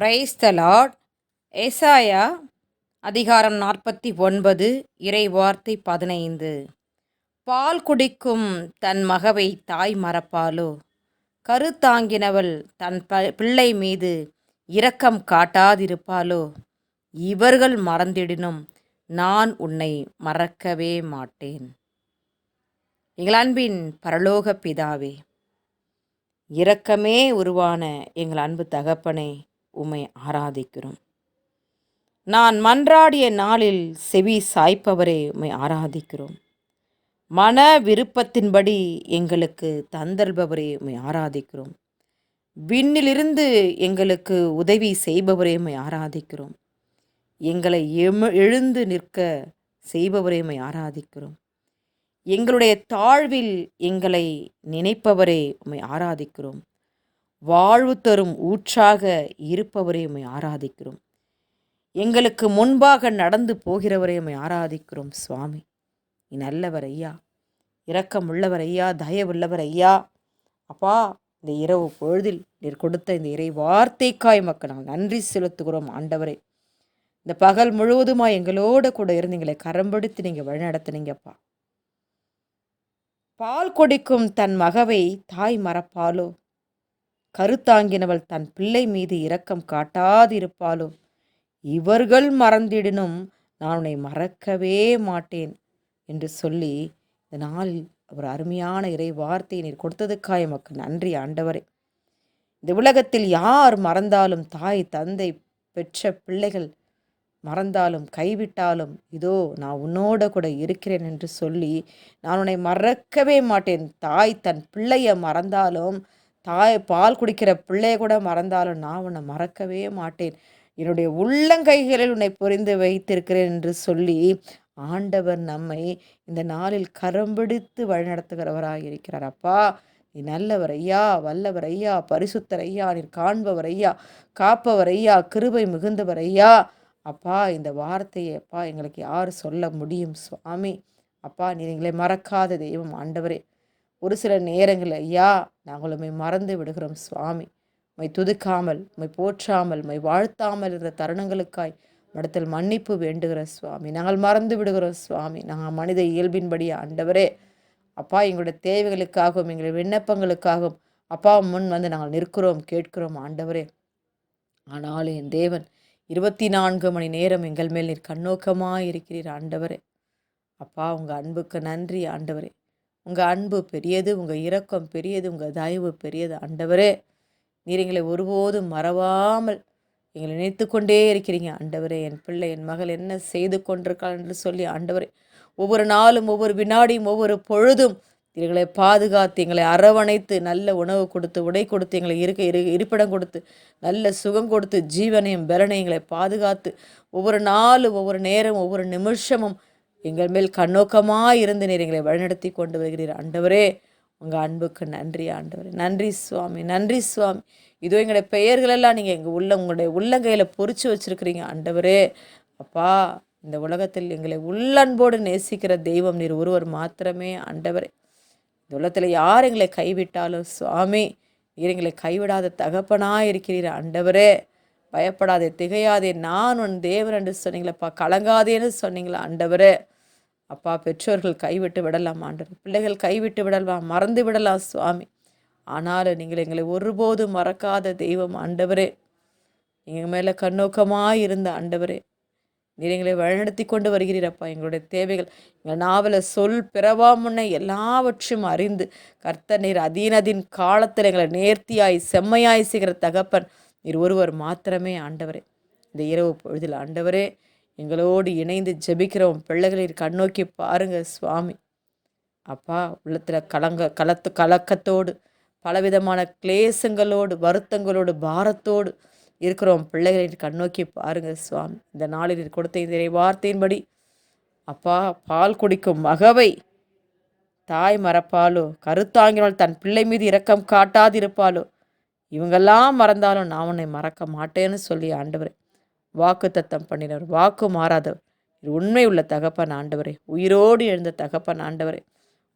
Praise the Lord ஏசாயா அதிகாரம் நாற்பத்தி ஒன்பது இறை வார்த்தை பதினைந்து. பால் குடிக்கும் தன் மகவை தாய் மறப்பாலோ கருத்தாங்கினவள் தன் ப பிள்ளை மீது இரக்கம் காட்டாதிருப்பாலோ இவர்கள் மறந்திடினும் நான் உன்னை மறக்கவே மாட்டேன். எங்கள் அன்பின் பரலோக பிதாவே இரக்கமே உருவான எங்கள் அன்பு தகப்பனே உமை ஆராதிக்கிறோம். நான் மன்றாடிய நாளில் செவி சாய்ப்பவரே உமை ஆராதிக்கிறோம். மன விருப்பத்தின்படி எங்களுக்கு தந்தல்பவரே உமை ஆராதிக்கிறோம். விண்ணிலிருந்து எங்களுக்கு உதவி செய்பவரே உமை ஆராதிக்கிறோம். எங்களை எம எழுந்து நிற்க செய்பவரே உமை ஆராதிக்கிறோம். எங்களுடைய தாழ்வில் எங்களை நினைப்பவரே உமை ஆராதிக்கிறோம். வாழ்வு தரும் ஊற்றாக இருப்பவரை உம்மை ஆராதிக்கிறோம். எங்களுக்கு முன்பாக நடந்து போகிறவரை உம்மை ஆராதிக்கிறோம் சுவாமி. நீ நல்லவர் ஐயா. இரக்கம் உள்ளவர் ஐயா தயவுள்ளவர் ஐயா. அப்பா இந்த இரவு பொழுதில் நீர் கொடுத்த இந்த இறை வார்த்தைக்காய் மக்கள் நாங்கள் நன்றி செலுத்துகிறோம் ஆண்டவரே. இந்த பகல் முழுவதுமாக எங்களோட கூட இருந்து எங்களை கரம்படுத்தி நீங்கள் வழிநடத்துனீங்கப்பா. பால் கொடிக்கும் தன் மகவை தாய் மறப்பாலோ கருத்தாங்கினவள் தன் பிள்ளை மீது இரக்கம் காட்டாதிருப்பாலும் இவர்கள் மறந்திடினும் நான் உன்னை மறக்கவே மாட்டேன் என்று சொல்லி இந்த நாளில் ஒரு அருமையான இறை வார்த்தையை நீர் கொடுத்ததுக்காய் எமக்கு நன்றி ஆண்டவரே. இந்த உலகத்தில் யார் மறந்தாலும் தாய் தந்தை பெற்ற பிள்ளைகள் மறந்தாலும் கைவிட்டாலும் இதோ நான் உன்னோட கூட இருக்கிறேன் என்று சொல்லி நான் உன்னை மறக்கவே மாட்டேன். தாய் தன் பிள்ளைய மறந்தாலும் தாய் பால் குடிக்கிற பிள்ளைய கூட மறந்தாலும் நான் உன்னை மறக்கவே மாட்டேன். என்னுடைய உள்ளங்கைகளில் உன்னை புரிந்து வைத்திருக்கிறேன் என்று சொல்லி ஆண்டவர் நம்மை இந்த நாளில் கரம்பிடித்து வழிநடத்துகிறவராக இருக்கிறார். அப்பா நீ நல்லவர் ஐயா வல்லவர் ஐயா பரிசுத்தர் ஐயா நீர் காண்பவர் ஐயா காப்பவர் ஐயா கிருபை மிகுந்தவர் ஐயா. அப்பா இந்த வார்த்தையை அப்பா எங்களுக்கு யார் சொல்ல முடியும் சுவாமி? அப்பா நீ எங்களை மறக்காத தெய்வம் ஆண்டவரே. ஒரு சில நேரங்களில் ஐயா நாங்கள் உண்மை மறந்து விடுகிறோம் சுவாமி. மை துதுக்காமல் மை போற்றாமல் மை வாழ்த்தாமல் இருந்த தருணங்களுக்காய் மடத்தில் மன்னிப்பு வேண்டுகிற சுவாமி. நாங்கள் மறந்து விடுகிறோம் சுவாமி. நாங்கள் மனித இயல்பின்படி ஆண்டவரே. அப்பா எங்களுடைய தேவைகளுக்காகவும் எங்களுடைய விண்ணப்பங்களுக்காகவும் அப்பா முன் வந்து நாங்கள் நிற்கிறோம் கேட்கிறோம் ஆண்டவரே. ஆனாலும் என் தேவன் இருபத்தி நான்கு மணி நேரம் எங்கள் மேல் நீர் கண்ணோக்கமாக இருக்கிறீர் ஆண்டவரே. அப்பா உங்கள் அன்புக்கு நன்றி ஆண்டவரே. உங்கள் அன்பு பெரியது உங்கள் இரக்கம் பெரியது உங்கள் தயவு பெரியது. ஆண்டவரே நீர் எங்களை ஒருபோதும் மறவாமல் எங்களை நினைத்து கொண்டே இருக்கிறீங்க. ஆண்டவரே என் பிள்ளை என் மகள் என்ன செய்து கொண்டிருக்காள் என்று சொல்லி ஆண்டவரே ஒவ்வொரு நாளும் ஒவ்வொரு வினாடியும் ஒவ்வொரு பொழுதும் எங்களை பாதுகாத்து எங்களை அரவணைத்து நல்ல உணவு கொடுத்து உடை கொடுத்து எங்களை இருக்க இரு இருப்பிடம் கொடுத்து நல்ல சுகம் கொடுத்து ஜீவனையும் பலனையும் எங்களை பாதுகாத்து ஒவ்வொரு நாளும் ஒவ்வொரு நேரம் ஒவ்வொரு நிமிஷமும் எங்கள் மேல் கண்ணோக்கமாக இருந்து நீர் எங்களை வழிநடத்தி கொண்டு வருகிறீர். ஆண்டவரே உங்கள் அன்புக்கு நன்றி ஆண்டவரே. நன்றி சுவாமி நன்றி சுவாமி. இதோ எங்களுடைய பெயர்களெல்லாம் நீங்கள் எங்கள் உள்ள உங்களுடைய உள்ளங்கையில் பொறிச்சு வச்சுருக்கிறீங்க ஆண்டவரே. அப்பா இந்த உலகத்தில் எங்களை உள்ளன்போடு நேசிக்கிற தெய்வம் நீர் ஒருவர் மாத்திரமே ஆண்டவரே. இந்த உலகத்தில் யார் எங்களை கைவிட்டாலும் சுவாமி நீர் எங்களை கைவிடாத தகப்பனாக இருக்கிறீர் ஆண்டவரே. பயப்படாதே திகையாதே. நான் உன் தேவன் என்று சொன்னீங்களப்பா கலங்காதேன்னு சொன்னீங்களா ஆண்டவரே. அப்பா பெற்றோர்கள் கைவிட்டு விடலாம் ஆண்டவர். பிள்ளைகள் கைவிட்டு விடலாம் மறந்து விடலாம் சுவாமி. ஆனாலும் நீங்கள் எங்களை ஒருபோதும் மறக்காத தெய்வம் ஆண்டவரே. எங்கள் மேலே கண்ணோக்கமாக இருந்த ஆண்டவரே. நீர் எங்களை வழிநடத்தி கொண்டு வருகிறீரப்பா எங்களுடைய தேவைகள் எங்கள் நாவல சொல் பிறவா முன்ன எல்லாவற்றையும் அறிந்து கர்த்த நீர் அதீனதின் காலத்தில் எங்களை நேர்த்தியாய் செம்மையாய் செய்கிற தகப்பன். நீர் ஒருவர் மாத்திரமே ஆண்டவரே. இந்த இரவு பொழுதில் ஆண்டவரே எங்களோடு இணைந்து ஜெபிக்கிறோம். பிள்ளைகளின் கண்ணோக்கி பாருங்க சுவாமி. அப்பா உள்ளத்தில் கலங்க கலத்து கலக்கத்தோடு பலவிதமான கிளேசங்களோடு வருத்தங்களோடு பாரத்தோடு இருக்கிறோம். பிள்ளைகளின் கண்ணோக்கி பாருங்க சுவாமி. இந்த நாளில் கொடுத்த இந்த வார்த்தையின்படி அப்பா பால் குடிக்கும் மகவை தாய் மறப்பாலோ கருத்தாங்கினால் தன் பிள்ளை மீது இரக்கம் காட்டாதிருப்பாலோ இவங்கெல்லாம் மறந்தாலும் நான் உன்னை மறக்க மாட்டேன்னு சொல்லி ஆண்டவரே வாக்கு தத்தம் பண்ணினவர் வாக்கு மாறாதவர். இது உண்மை உள்ள தகப்பன் ஆண்டவரே உயிரோடு எழுந்த தகப்பன் ஆண்டவரே.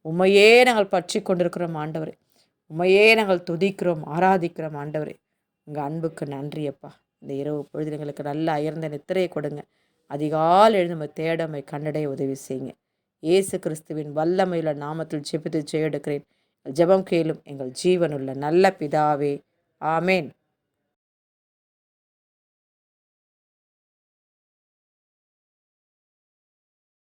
உண்மையே நாங்கள் பற்றி கொண்டிருக்கிறோம் ஆண்டவரே. உண்மையே நாங்கள் துதிக்கிறோம் ஆராதிக்கிறோம் ஆண்டவரே. உங்கள் அன்புக்கு நன்றியப்பா. இந்த இரவு பொழுது எங்களுக்கு நல்ல அயர்ந்த நித்திரையை கொடுங்க. அதிகால் எழுந்து தேடமை கண்ணடைய கண்டடைய உதவி செய்யுங்க. இயேசு கிறிஸ்துவின் வல்லமையுள்ள நாமத்தில் ஜெபித்து ஜெயெடுக்கிறேன். ஜெபம் கேளும் எங்கள் ஜீவனுள்ள நல்ல பிதாவே ஆமேன்